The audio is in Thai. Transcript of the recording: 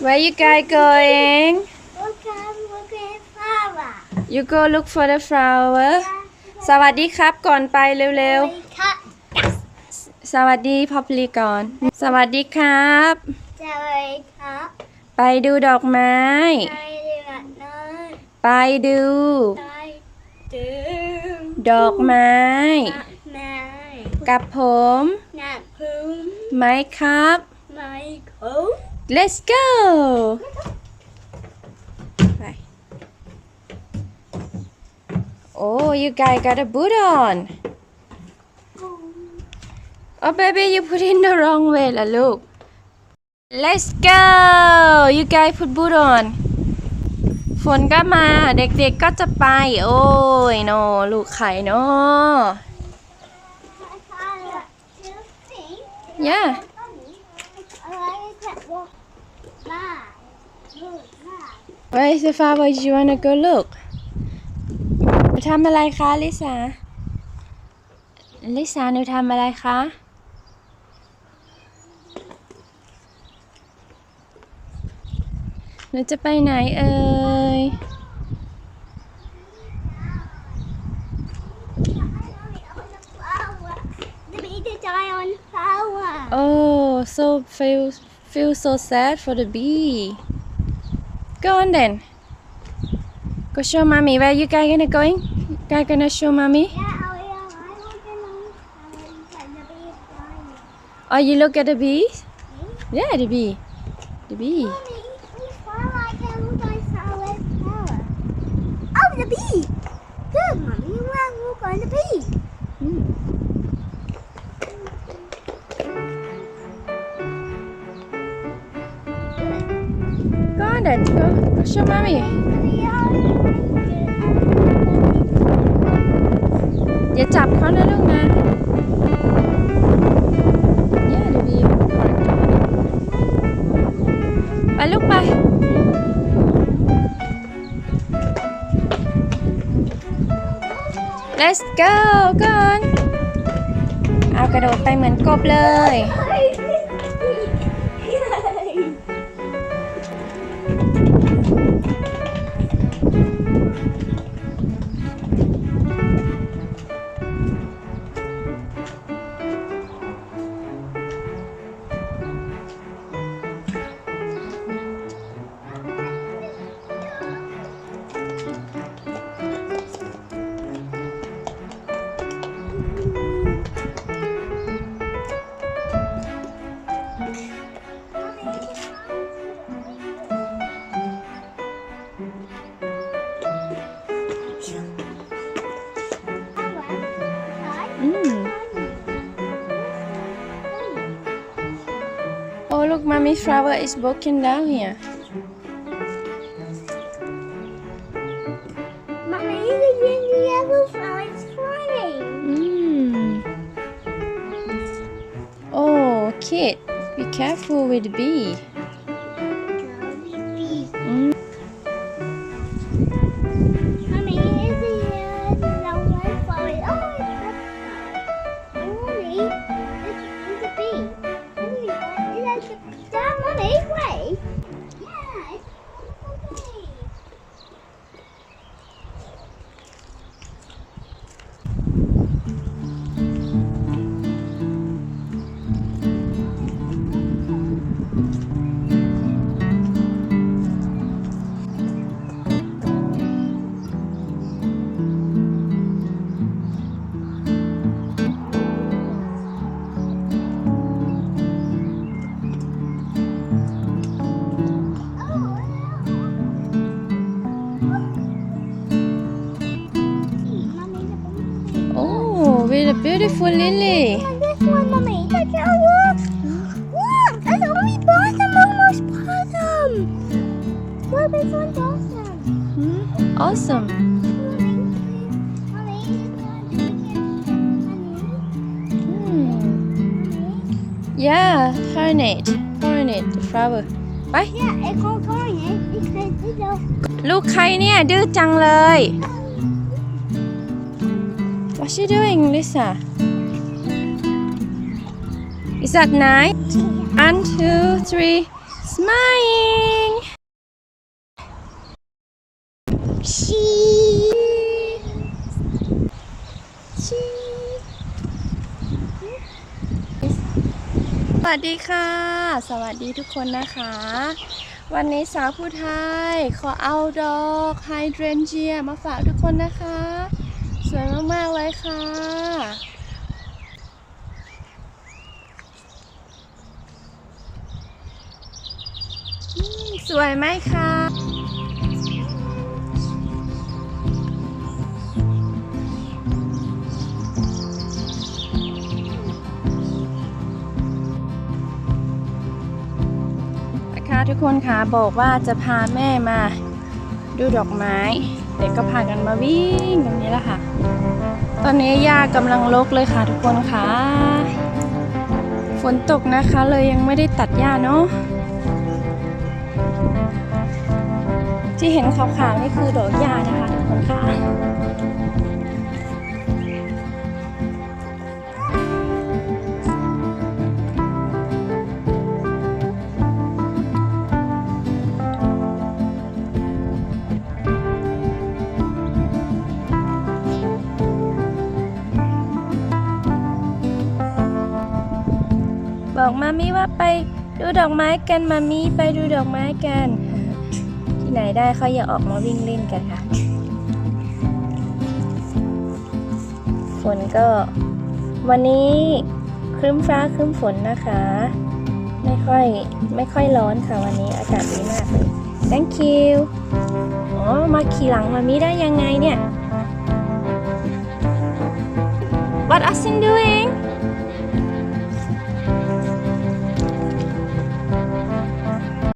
Where you guys going? You go look for the flower. สวัสดีครับ ก่อนไปเร็วๆ สวัสดีพ่อพลีก่อนสวัสดีครับสวัสดีครับ ไปดูดอกไม้ ไปดู ดอกไม้กับผมไม้ครับไม้ครับ let's go oh you guys got a boot on oh baby you put in the wrong way la look. let's go you guys put boot on ฝนก็มาเด็กๆกก็จะไปโอ้ยนอลูกไข่นอ yeah เฮ้ยซฟาว่าจะวันนไปนูทำอะไรคะลิซาลิซาหนูทำอะไรคะหนูจะไปไหนเอ่ยโอ้ so feels feel so sad for the bee. Go on then. Go show mommy where you guys gonna going. You guys gonna show mommy? Yeah, oh yeah, look at the bee Oh, you look at the bees? Yeah, the bee. The bee. Mommy, Oh, the bee. Good, mommy. You going to be? bee. ก็เด t g ก็ o show m o m m อย่าจับเขานะลูกนะเย a h ด h e v ไปลูกไป Let's go กันเอากระโดดไปเหมือนกบเลย Mm. Oh, look, mommy's flower is broken down here. the yellow flower is Mm. Oh, kid, be careful with the bee. with a beautiful lily. a w e s o m e Hmm. Yeah, p o l n a t e o l n a t the flower. ไป Yeah, it's called corny because it's a ลูกใครเนี่ยดื้อจังเลย What she doing, Lisa? Is that night? One, two, three, smiling. She. She. สวัสดีค่ะ สวัสดีทุกคนนะคะ วันนี้สาวผู้ไทยขอเอาดอกไฮเดรนเจียมาฝากทุกคนนะคะวยมากๆเลยค่ะ สวยไหมคะทุกคนคะบอกว่าจะพาแม่มาดูดอกไม้เด็กก็พากันมาวิ่งอย่างนี้แหละค่ะ ตอนนี้หญ้ากำลังลกเลยค่ะทุกคนค่ะ ฝนตกนะคะเลยยังไม่ได้ตัดหญ้าเนาะ ที่เห็นขาวๆนี่คือดอกหญ้านะคะทุกคนค่ะอกมาม่ว่าไปดูดอกไม้กันมามีไปดูดอกไม้กัน ที่ไหนได้เขาอย่าออกมาวิ่งเล่นกันค่ะ ฝนก็ วันนี้ครึ้มฟ้าครึ้มฝนนะคะ ไม่ค่อยไม่ค่อยร้อนค่ะวันนี้อากาศดีมากเลย thank you อ๋อมาขี่หลังมามีได้ยังไงเนี่ย what are you doing